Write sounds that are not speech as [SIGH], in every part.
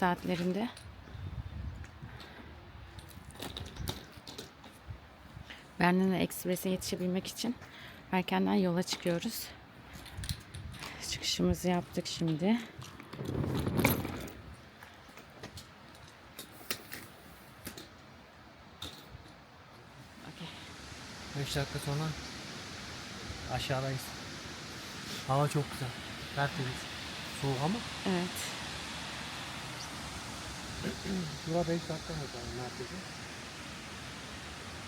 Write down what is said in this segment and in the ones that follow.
Saatlerinde. Bernina Express'e yetişebilmek için erkenden yola çıkıyoruz. Çıkışımızı yaptık şimdi. Okey. 5 dakika sonra aşağıdayız. Hava çok güzel. Tertemiz. Soğuk ama. Evet. Bura 5 dakika mı merkezi?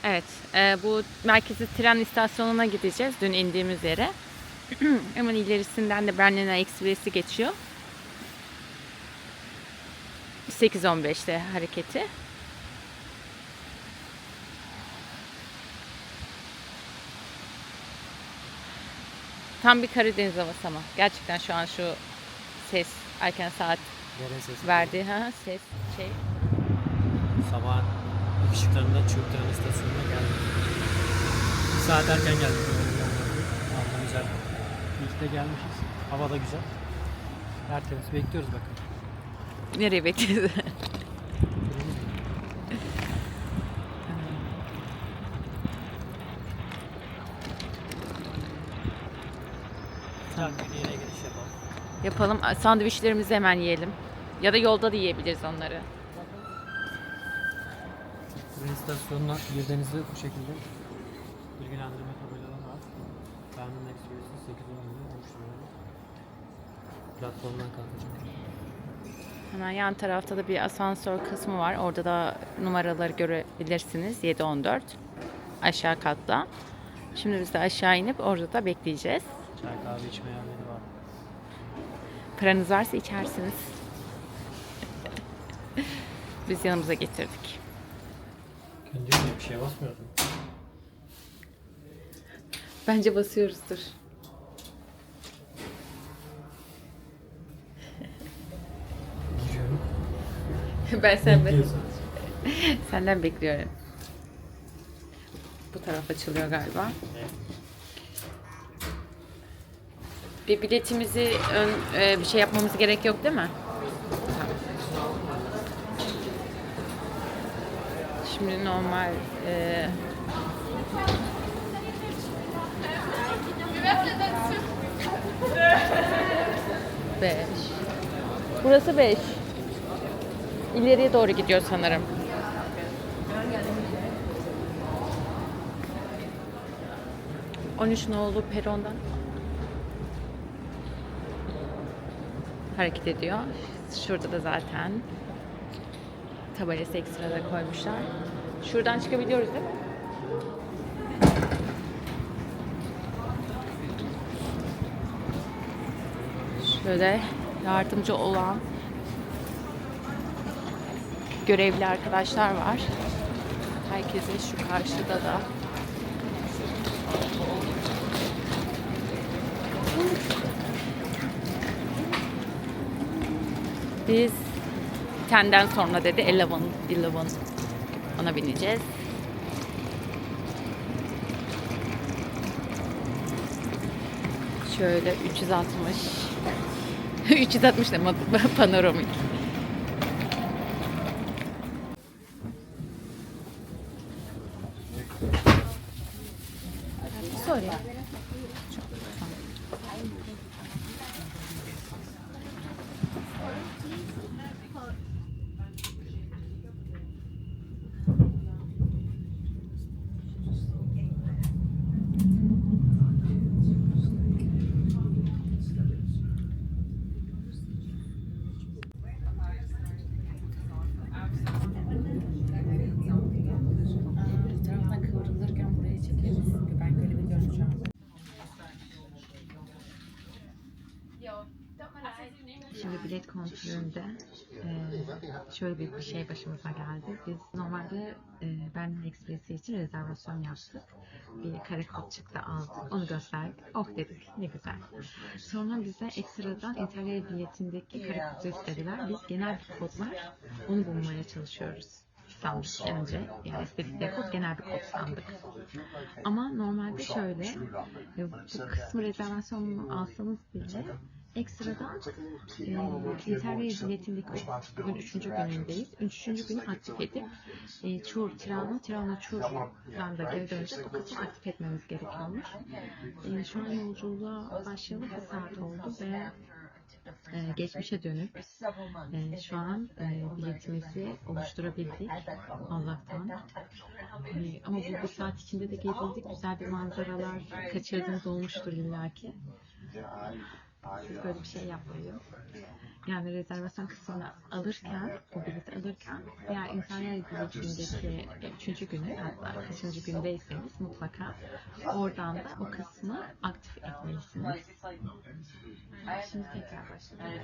Evet, e, bu merkezi tren istasyonuna gideceğiz. Dün indiğimiz yere. [CLEARS THROAT] Hemen ilerisinden de Bernina Express'i geçiyor. 8.15'te hareketi. Tam bir Karadeniz havası ama. Gerçekten şu an şu ses, erken saat Dere sesi. verdiği ha, ses şey. Sabah ışıklarında Çöpteren istasyonuna geldik. Bir saat erken geldik. Hava güzel. De gelmişiz. Hava da güzel. Tertemiz. Bekliyoruz bakın. Nereye bekliyoruz? [LAUGHS] Güzel bir yere giriş yapalım. Yapalım. Sandviçlerimizi hemen yiyelim. Ya da yolda da yiyebiliriz onları. Tren istasyonuna girdiğinizde bu şekilde bilgilendirme tabelaları var. Berlin Express'in 8 önünde oluşturuyoruz. Platformdan kalkacak. Hemen yan tarafta da bir asansör kısmı var. Orada da numaraları görebilirsiniz. 714 aşağı katta. Şimdi biz de aşağı inip orada da bekleyeceğiz. Çay kahve içme yerleri var. Paranız varsa içersiniz. Biz yanımıza getirdik. Önce mi bir şey basmıyordun? Bence basıyoruzdur. Giriyorum. ben sen Bekliyorsun. Senden bekliyorum. Bu taraf açılıyor galiba. Evet. Bir biletimizi ön, e, bir şey yapmamız gerek yok değil mi? Şimdi normal e, beş. Burası beş. İleriye doğru gidiyor sanırım. On üç nolu perondan hareket ediyor. Şurada da zaten tabelası ekstra da koymuşlar. Şuradan çıkabiliyoruz değil mi? Şöyle yardımcı olan görevli arkadaşlar var. Herkese şu karşıda da Biz tenden sonra dedi Eleven, Eleven ona bineceğiz. Şöyle 360 360 [LAUGHS] ne [LAUGHS] panoramik. Sorry. Bir taraftan kıvrılırken buraya çekeriz. Ben görebiliyorum şu an. Şimdi bilet kontrolünde eee, şöyle bir, bir şey başımıza geldi. Biz normalde eee Berlin Express'i için rezervasyon yaptık. Bir kare kod çıktı aldık. Onu gösterdik. Oh dedik ne güzel. Sonra bize ekstradan İtalya biletindeki kare kodu istediler. Biz genel bir kod var. Onu bulmaya çalışıyoruz sandık önce. Yani istedikleri kod genel bir kod sandık. Ama normalde şöyle e, bu kısmı rezervasyonunu alsanız bile Ekstradan e, kriter ve biletindeki bugün üçüncü günündeyiz. Üçüncü günü aktif edip e, Çur, Tirana, Tirana, Çur'dan da geri döneceğiz. O kısmı aktif etmemiz gerekiyormuş. E, şu an yolculuğa başlayalı bir saat oldu ve e, geçmişe dönüp e, şu an e, biletimizi oluşturabildik Allah'tan. E, ama bu bir saat içinde de gezildik. Güzel bir manzaralar kaçırdığımız olmuştur illaki. Siz böyle bir şey yapmayın. Yani rezervasyon kısmını alırken, o bileti alırken veya insanlar biletindeki üçüncü günü hatta kaçıncı gündeyseniz mutlaka oradan da o kısmı aktif etmelisiniz. Şimdi tekrar başlayalım.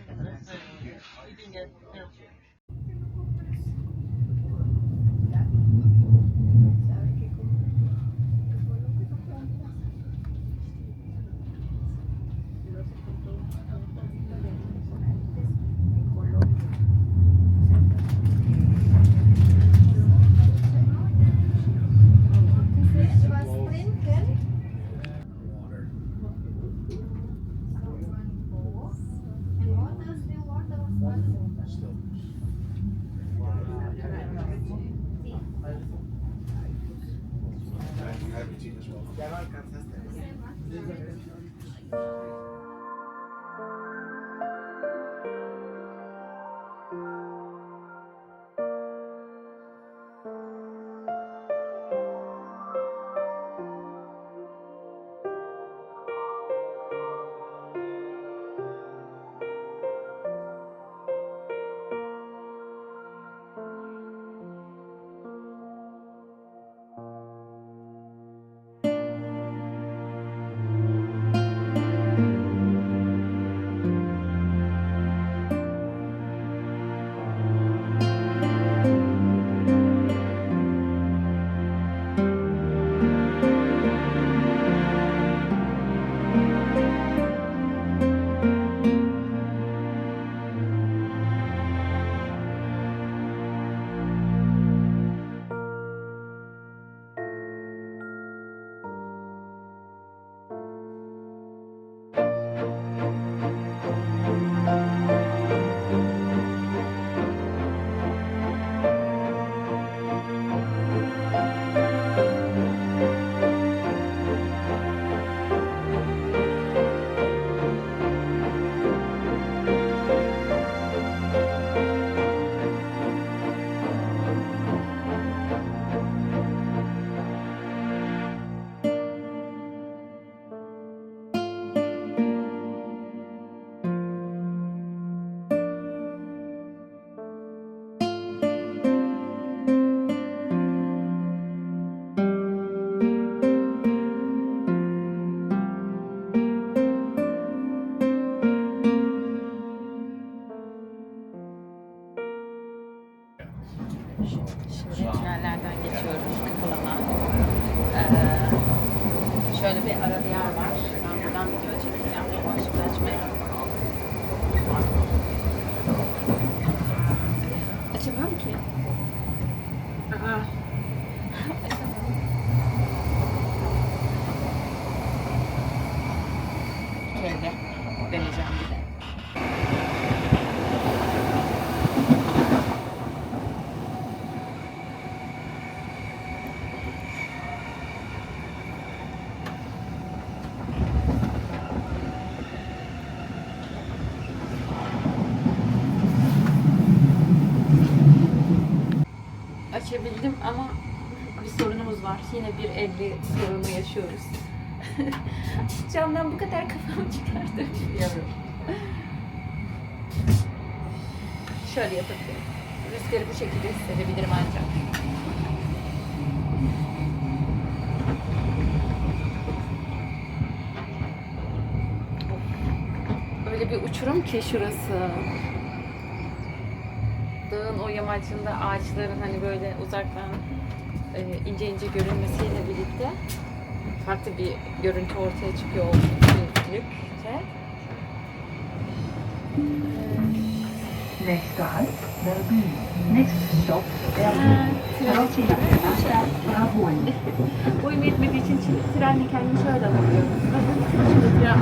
Yine bir evli sorunu yaşıyoruz. [LAUGHS] Camdan bu kadar kafamı çıkartamıyorum. Şöyle yapabilirim. Rüzgarı bu şekilde hissedebilirim ancak. Öyle bir uçurum ki şurası dağın o yamacında ağaçların hani böyle uzaktan e, ince ince görünmesiyle birlikte farklı bir görüntü ortaya çıkıyor o büyüklükte. Next halt, Verbu. Next stop, Bravoy. Boyum yetmediği için çi- trenle kendimi şöyle şimdi tren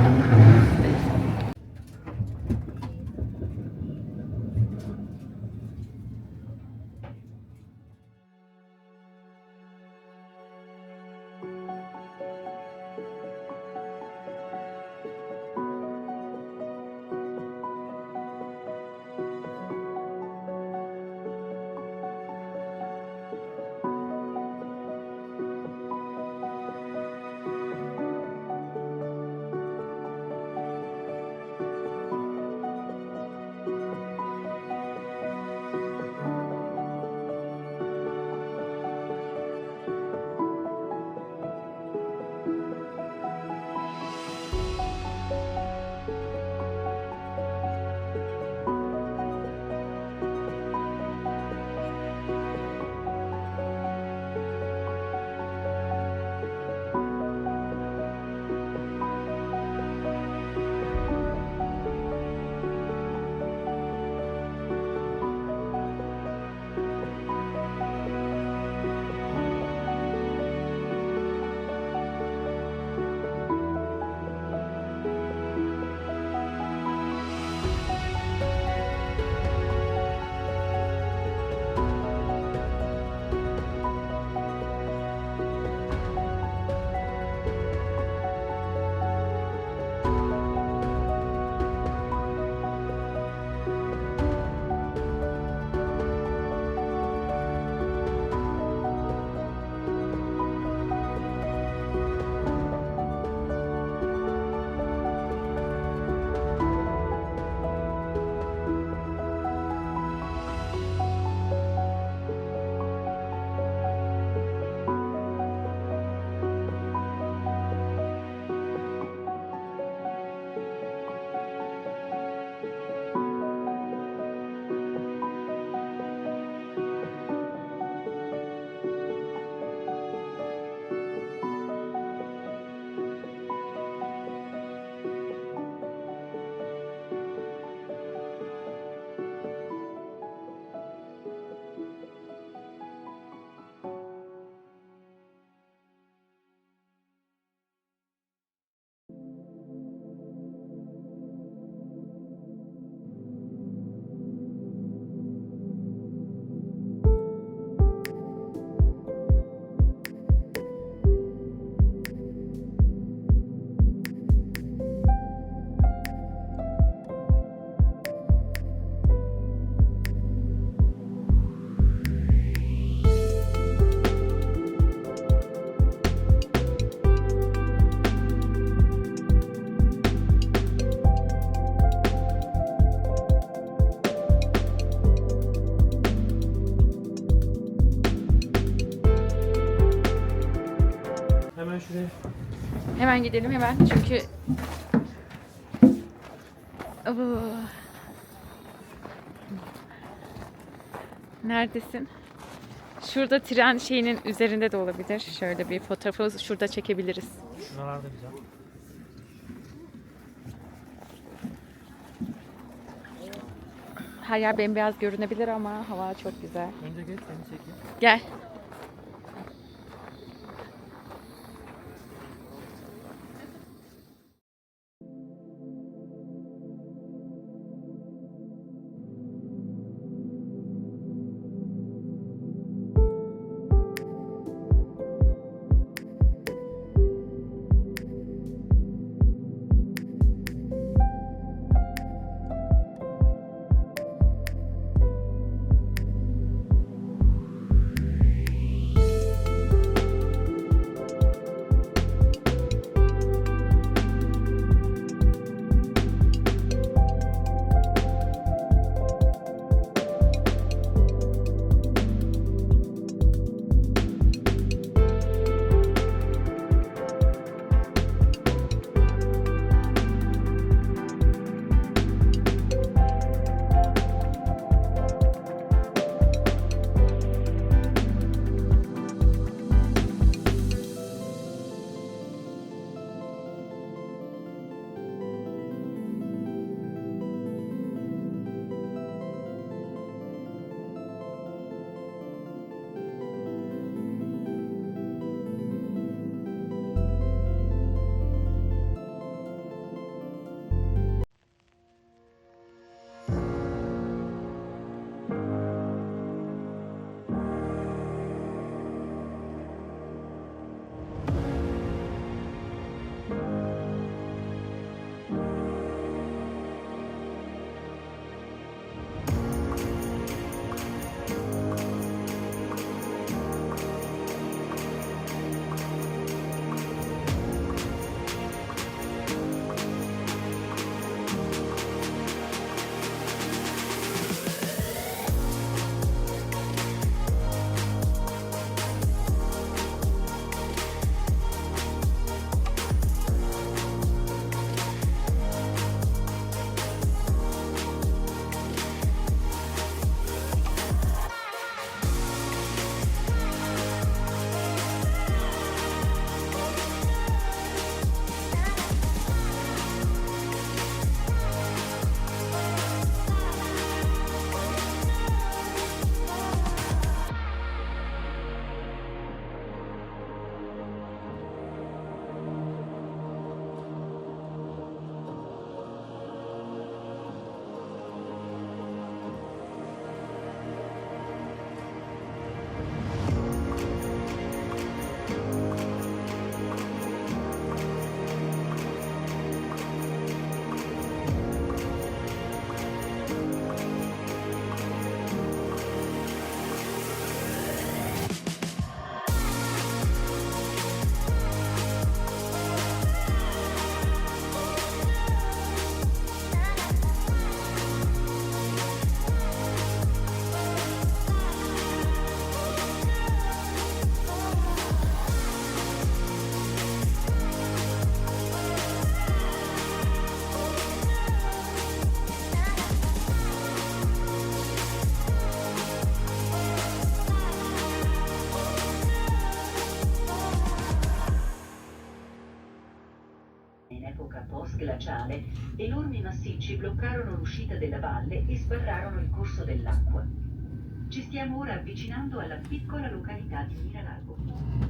Hemen gidelim hemen çünkü Abo. Neredesin? Şurada tren şeyinin üzerinde de olabilir. Şöyle bir fotoğrafı şurada çekebiliriz. Şuralar da güzel. Her yer bembeyaz görünebilir ama hava çok güzel. Önce geç seni çekeyim. Gel. L'uscita della valle e sbarrarono il corso dell'acqua. Ci stiamo ora avvicinando alla piccola località di Miralago.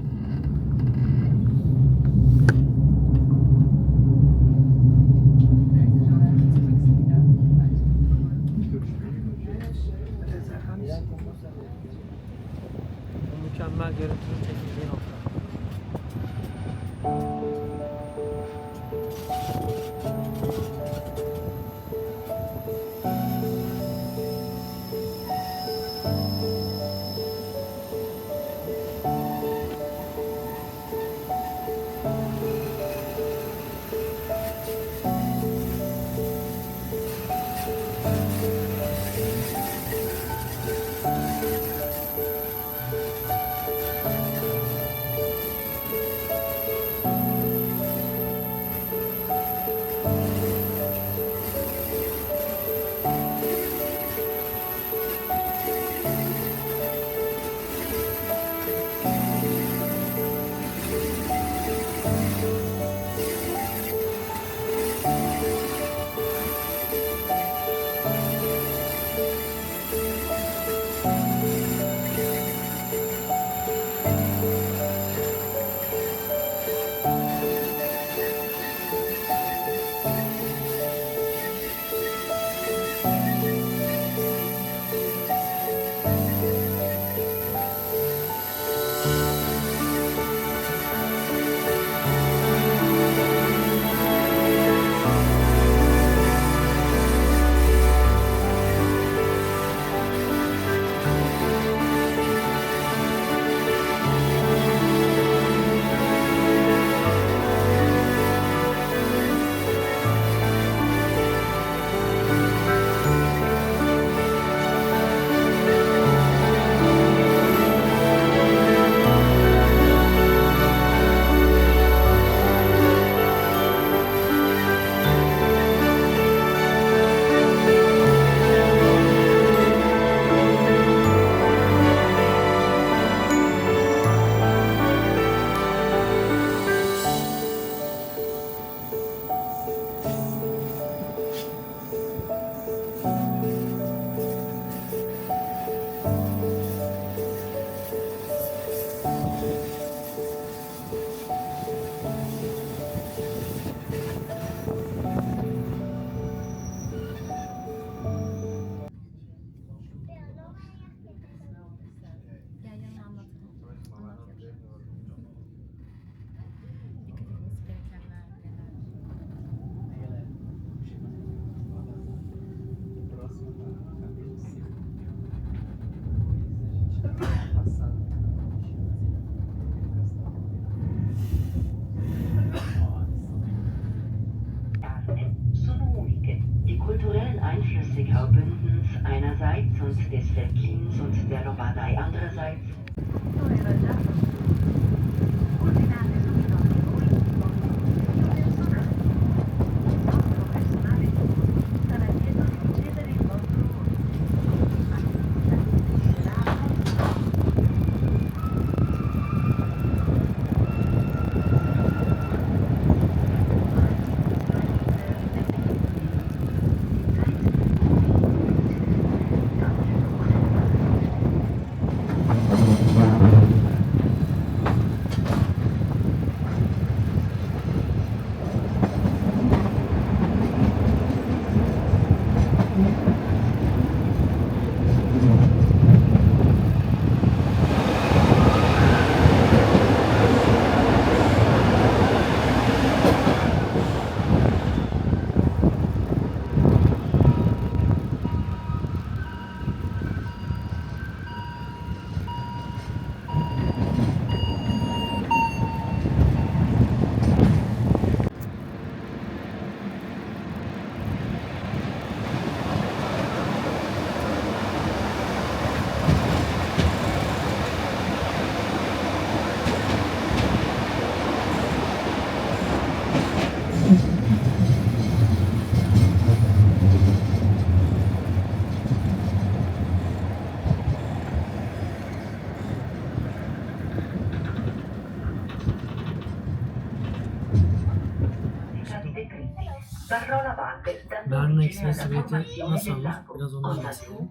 Formazione nasıl alır? Biraz ondan bahsedelim.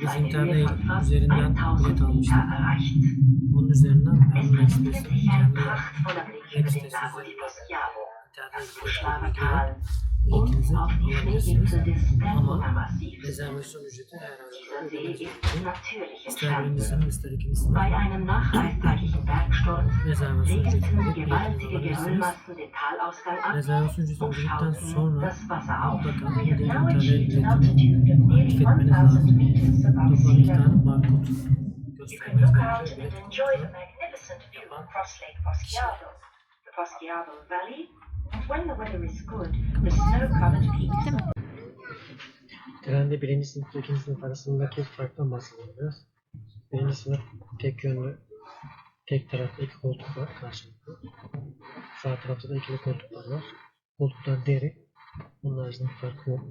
Biz fast üzerinden 1000 bilet almıştık. Bunun üzerinden Es Berna Express'in präsentiert sich ein kendi prachtvoller Blick İkinizin havalamasınız ama rezervasyon ücreti her halükarda ödenecektir. İster birinizin ister ikinizin rezervasyon ücreti ödeyebilirsiniz. Rezervasyon ücreti ödedikten sonra mutlaka ödediğin internet biletini aktif etmeniz lazım. Toplam magnificent view barkod göstermeniz gerekiyor. Yapan kişi Valley when the weather is good, the snow-covered Trende birinci sınıf ikinci sınıf arasındaki farktan bahsedelim. Birinci sınıf tek yönlü, tek tarafta iki koltuk var karşılıklı. Sağ tarafta da ikili koltuklar var. Koltuklar deri. Bunun haricinde farkı yok.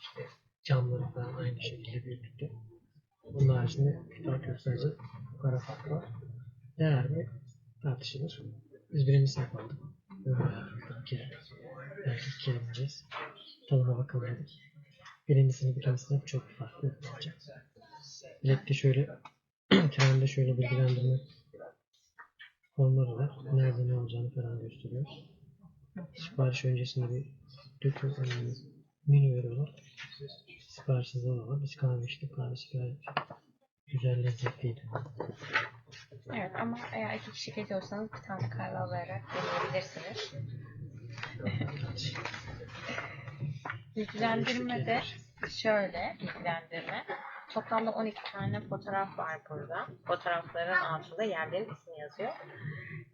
İşte camları falan aynı şekilde büyüklükte. Bunun haricinde fark yok sadece para farkı var. Değer mi tartışılır. Biz birinci sınıf aldık. Bir kere. Belki bineceğiz. Tadına bakalım dedik. Birinci sınıf, ikinci sınıf çok farklı olacak. Bilette şöyle, [CLEARS THROAT] trende şöyle bilgilendirme formları var. Nerede ne olacağını falan gösteriyor. Sipariş öncesinde bir döküm, yani menü veriyorlar. Siparişinizi alalım. Biz kahve içtik. Kahvesi gayet güzel, lezzetliydi. Evet ama eğer iki kişi geliyorsanız bir tane kahve alarak deneyebilirsiniz. [LAUGHS] Bilgilendirme şöyle bilgilendirme. Toplamda 12 tane fotoğraf var burada. Fotoğrafların altında yerlerin ismi yazıyor.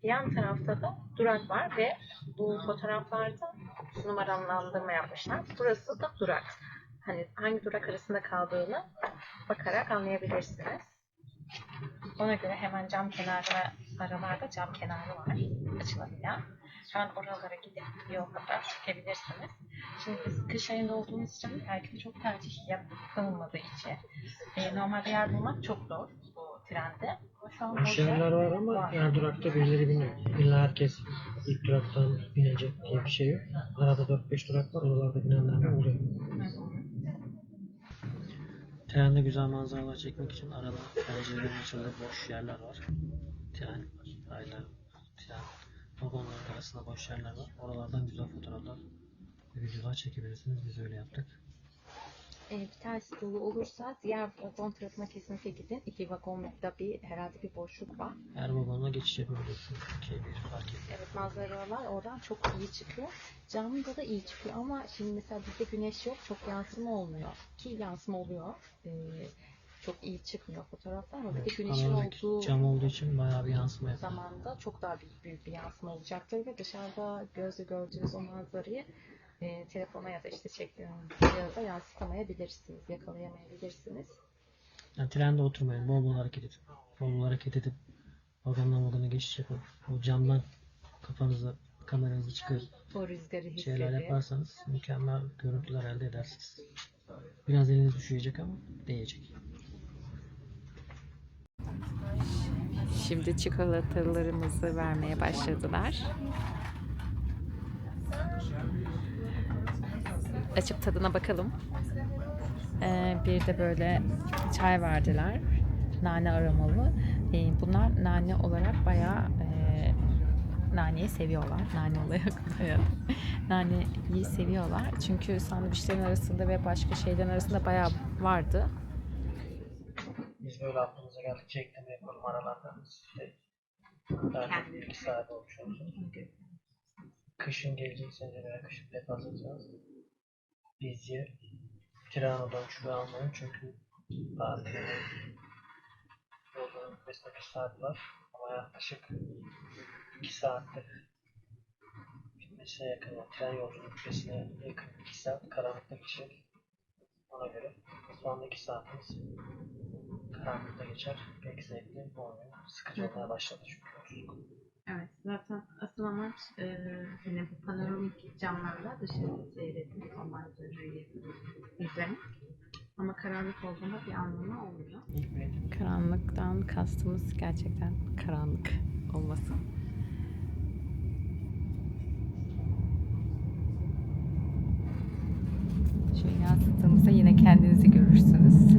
Yan tarafta da durak var ve bu fotoğraflarda numaralandırma yapmışlar. Burası da durak. Hani hangi durak arasında kaldığını bakarak anlayabilirsiniz. Ona göre hemen cam kenarı aralarda cam kenarı var açılabilen. Hemen oralara gidip yolda çekebilirsiniz. Şimdi biz kış ayında olduğumuz için belki de çok tercih yapılmadığı için e, normalde yer bulmak çok zor bu trende. Ama şu an Boş yerler var ama her durakta birileri biniyor. İlla herkes ilk duraktan binecek diye bir şey yok. Arada 4-5 durak var. Oralarda binenler de oluyor. Hı. Trende güzel manzaralar çekmek için arada pencerelerin açıldığı boş yerler var. Tren var, raylar, tren, vagonların arasında boş yerler var. Oralardan güzel fotoğraflar ve videolar çekebilirsiniz. Biz öyle yaptık. E, bir tanesi dolu olursa diğer vagon tarafına kesinlikle gidin. İki vagonda bir herhalde bir boşluk var. Her vagonla geçiş yapabilirsiniz. 2'ye 1 fark etmiyor. Evet manzaralar oradan çok iyi çıkıyor. Camda da iyi çıkıyor ama şimdi mesela bizde güneş yok çok yansıma olmuyor. Ki yansıma oluyor. Ee, çok iyi çıkmıyor fotoğraflar ama bir de güneşin olduğu cam olduğu için bayağı bir yansıma yapıyor. zamanda çok daha büyük, büyük bir yansıma olacaktır ve dışarıda gözle gördüğünüz o manzarayı e, telefona ya da işte çektiğiniz cihazda yansıtamayabilirsiniz, yakalayamayabilirsiniz. Yani trende oturmayın. Bol bol hareket edin. Bol bol hareket edip vagondan vagona geçiş yapın. O camdan kafanızı, kameranızı çıkarıp O rüzgarı şeyler hissedip. yaparsanız mükemmel görüntüler elde edersiniz. Biraz eliniz düşecek ama değecek. Şimdi çikolatalarımızı vermeye başladılar. Açıp tadına bakalım. Ee, bir de böyle çay verdiler. Nane aromalı. Ee, bunlar nane olarak bayağı e, naneyi seviyorlar. Nane olarak [LAUGHS] bayağı naneyi seviyorlar. Çünkü sandviçlerin arasında ve başka şeylerin arasında bayağı vardı. Biz böyle aklımıza geldikçe ekleme yapalım aralarda. Daha bir iki saat olmuş olsun. Kışın gelecekseniz veya kışın pek hazırsanız bizce Tirano'dan şube almayın çünkü daha treni yolculuğun bitmesine bir saat var ama yaklaşık iki saatte bitmesine yakın yani tren yolculuğu bitmesine yakın iki saat karanlıkta geçecek ona göre anda iki saatimiz karanlıkta geçer. Pek zevkli olmuyor. Sıkıcı olmaya başladı çünkü yolculuk. Evet, zaten asıl amaç e, hani bu panoramik camlarla dışarı seyretmek, o manzarayı izlemek. Ama karanlık olduğunda bir anlamı olmuyor. Karanlıktan kastımız gerçekten karanlık olması. Şöyle yansıttığımızda yine kendinizi görürsünüz. [LAUGHS]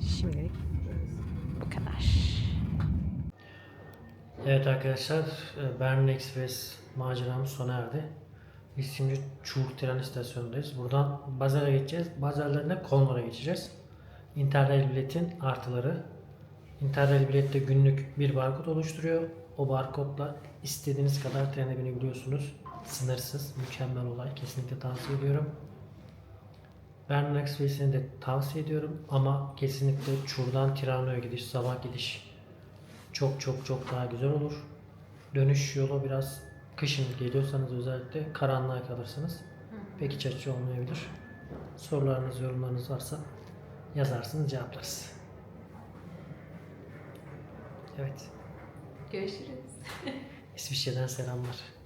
Şimdilik bu kadar. Evet arkadaşlar, e, Berlin Express maceramız sona erdi. Biz şimdi Çuğ tren istasyonundayız. Buradan Bazar'a geçeceğiz. Bazarlarına Konnor'a geçeceğiz. Interrail biletin artıları. Interrail bilette günlük bir barkod oluşturuyor. O barkodla istediğiniz kadar trene binebiliyorsunuz. Sınırsız, mükemmel olay. Kesinlikle tavsiye ediyorum. Berlin Express'ini de tavsiye ediyorum ama kesinlikle Çur'dan Tirano'ya gidiş, sabah gidiş çok çok çok daha güzel olur. Dönüş yolu biraz kışın geliyorsanız özellikle karanlığa kalırsınız. Pek iç açıcı olmayabilir. Sorularınız, yorumlarınız varsa yazarsınız cevaplarız. Evet. Görüşürüz. [LAUGHS] İsviçre'den selamlar.